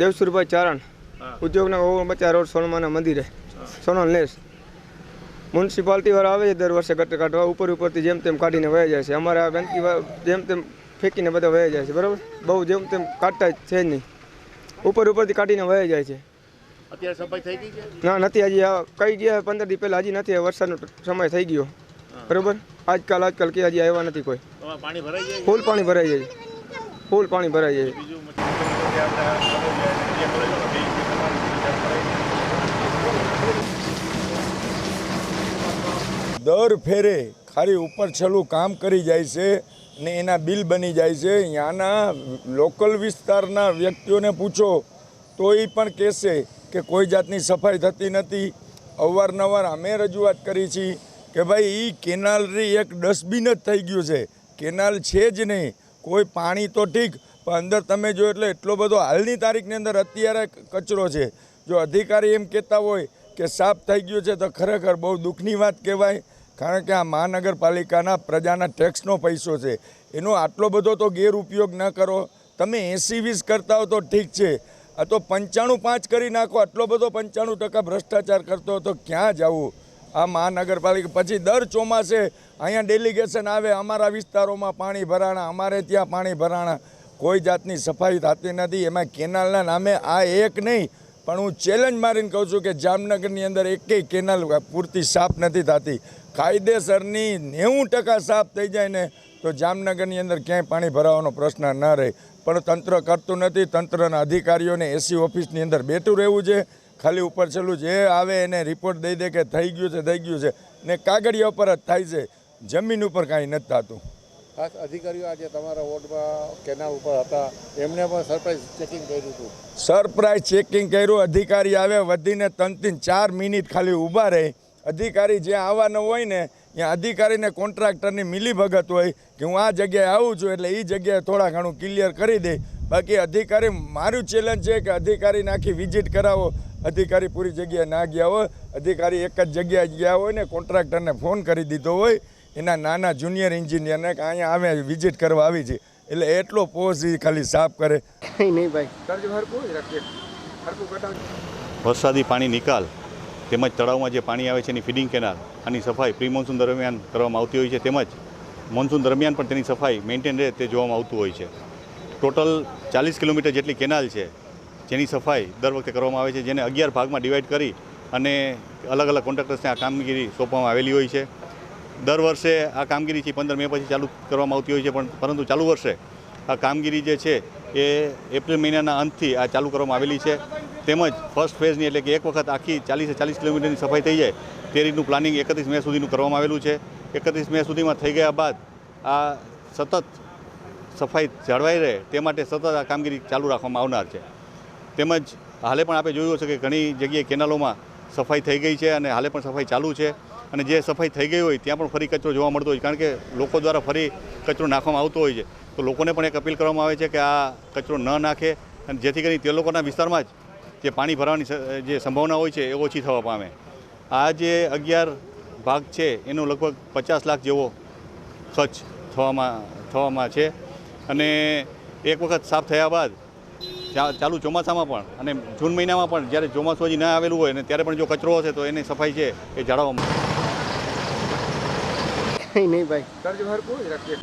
દેવસુરભાઈ ચારણ. ઉદ્યોગના ઓગણપચાસ રોડ સોનમાના મંદિરે. સોનલ નેસ. મ્યુનિસિપાલિટી વાળા આવે છે દર વર્ષે ગટર કાઢવા ઉપર ઉપરથી જેમ તેમ કાઢીને વહી જાય છે. અમારે આ ગંદકી જેમ તેમ ફેંકીને બધા વહી જાય છે બરાબર? બહુ જેમ તેમ કાઢતા છે જ નહીં. ઉપર ઉપરથી કાઢીને વહી જાય છે. અત્યારે સફાઈ થઈ ગઈ છે? ના નથી હજી આ કઈ ગયા પંદર દી પહેલાં હજી નથી વરસાદનો સમય થઈ ગયો. બરાબર? આજકાલ આજકાલ કે હજી આવ્યા નથી કોઈ. પાણી ભરાઈ જાય ફૂલ પાણી ભરાઈ જાય ફૂલ પાણી ભરાઈ જાય દર ફેરે ખાલી ઉપર છેલ્લું કામ કરી જાય છે ને એના બિલ બની જાય છે. ત્યાંના લોકલ વિસ્તારના વ્યક્તિઓને પૂછો તો એ પણ કહેશે કે કોઈ જાતની સફાઈ થતી નથી. અવારનવાર અમે રજૂઆત કરી છીએ કે ભાઈ એ કેનાલની એક ડસ્ટબિન જ થઈ ગયું છે. કેનાલ છે જ નહીં. કોઈ પાણી તો ઠીક પણ અંદર તમે જો એટલે એટલો બધો હાલની તારીખની અંદર અત્યારે કચરો છે. જો અધિકારી એમ કહેતા હોય કે સાફ થઈ ગયું છે તો ખરેખર બહુ દુઃખની વાત કહેવાય. કારણ કે આ મહાનગરપાલિકાના પ્રજાના ટેક્સનો પૈસો છે. એનો આટલો બધો તો ગેરઉપયોગ ન કરો. તમે એંસી વીસ કરતા હો તો ઠીક છે. આ તો પંચાણું પાંચ કરી નાખો, આટલો બધો પંચાણું ટકા ભ્રષ્ટાચાર કરતો તો ક્યાં જવું? આ મહાનગરપાલિકા પછી દર ચોમાસે અહીંયા ડેલિગેશન આવે, અમારા વિસ્તારોમાં પાણી ભરાણા, અમારે ત્યાં પાણી ભરાણા. કોઈ જાતની સફાઈ થતી નથી. એમાં કેનાલના નામે આ એક નહીં, પણ હું ચેલેન્જ મારીને કહું છું કે જામનગરની અંદર એકેય કેનાલ પૂરતી સાફ નથી થતી. કાયદેસરની નેવું ટકા સાફ થઈ જાય ને, તો જામનગરની અંદર ક્યાંય પાણી ભરાવાનો પ્રશ્ન ન રહે. પણ તંત્ર કરતું નથી. તંત્રના અધિકારીઓને એસી ઓફિસની અંદર બેઠું રહેવું છે. ખાલી ઉપર છેલ્લું જે આવે એને રિપોર્ટ દઈ દે કે થઈ ગયું છે, થઈ ગયું છે. ને કાગળિયા ઉપર જ થાય છે. જમીન ઉપર કાંઈ નથી થતું. ખાસ અધિકારીઓ આજે તમારા વોર્ડમાં કેનાલ ઉપર હતા. એમને પણ સરપ્રાઇઝ ચેકિંગ કર્યું હતું. સરપ્રાઇઝ ચેકિંગ કર્યું. અધિકારી આવે, વધીને ત્રણથી ચાર મિનિટ ખાલી ઊભા રહે. અધિકારી જ્યાં આવવાનો હોય ને ત્યાં અધિકારીને કોન્ટ્રાક્ટરની મિલીભગત હોય કે હું આ જગ્યાએ આવું છું એટલે એ જગ્યાએ થોડા ઘણું ક્લિયર કરી દે. બાકી અધિકારી, મારું ચેલેન્જ છે કે અધિકારીને આખી વિઝિટ કરાવો. અધિકારી પૂરી જગ્યાએ ના ગયા હોય. અધિકારી એક જ જગ્યાએ ગયા હોય ને, કોન્ટ્રાક્ટરને ફોન કરી દીધો હોય. એના નાના જુનિયર એન્જિનિયરને કે અહીંયા આવે વિઝિટ કરવા આવી છે. એટલે એટલો પોઝ ખાલી સાફ કરે. નહીં નહીં ભાઈ. વરસાદી પાણી નિકાલ તેમજ તળાવમાં જે પાણી આવે છે એની ફીડિંગ કેનાલ આની સફાઈ પ્રી મોન્સૂન દરમિયાન કરવામાં આવતી હોય છે તેમજ મોન્સૂન દરમિયાન પણ તેની સફાઈ મેન્ટેન રહે તે જોવામાં આવતું હોય છે. ટોટલ ચાલીસ કિલોમીટર જેટલી કેનાલ છે જેની સફાઈ દર વખતે કરવામાં આવે છે જેને અગિયાર ભાગમાં ડિવાઈડ કરી અને અલગ અલગ કોન્ટ્રાક્ટર્સને આ કામગીરી સોંપવામાં આવેલી હોય છે. દર વર્ષે આ કામગીરી છે, પંદર મે પછી ચાલુ કરવામાં આવતી હોય છે, પણ પરંતુ ચાલુ વર્ષે આ કામગીરી જે છે એ એપ્રિલ મહિનાના અંતથી આ ચાલુ કરવામાં આવેલી છે. તેમજ ફર્સ્ટ ફેઝની એટલે કે એક વખત આખી ચાલીસે ચાલીસ કિલોમીટરની સફાઈ થઈ જાય તે રીતનું પ્લાનિંગ એકત્રીસ મે સુધીનું કરવામાં આવેલું છે. એકત્રીસ મે સુધીમાં થઈ ગયા બાદ આ સતત સફાઈ જળવાઈ રહે તે માટે સતત આ કામગીરી ચાલુ રાખવામાં આવનાર છે. તેમજ હાલે પણ આપણે જોયું હશે કે ઘણી જગ્યાએ કેનાલોમાં સફાઈ થઈ ગઈ છે અને હાલે પણ સફાઈ ચાલુ છે. અને જે સફાઈ થઈ ગઈ હોય ત્યાં પણ ફરી કચરો જોવા મળતો હોય કારણ કે લોકો દ્વારા ફરી કચરો નાખવામાં આવતો હોય છે. તો લોકોને પણ એક અપીલ કરવામાં આવે છે કે આ કચરો ન નાખે અને જેથી કરી તે લોકોના વિસ્તારમાં જ જે પાણી ભરવાની જે સંભાવના હોય છે એ ઓછી થવા પામે. આ જે અગિયાર ભાગ છે એનો લગભગ પચાસ લાખ જેવો ખર્ચ થવામાં થવામાં છે. અને એક વખત સાફ થયા બાદ ચાલુ ચોમાસામાં પણ અને જૂન મહિનામાં પણ જ્યારે ચોમાસું હજી ના આવેલું હોય ને ત્યારે પણ જો કચરો હશે તો એની સફાઈ છે એ જાળવવામાં નહીં નહીં ભાઈ. કરજો હરકું જ રાખીએ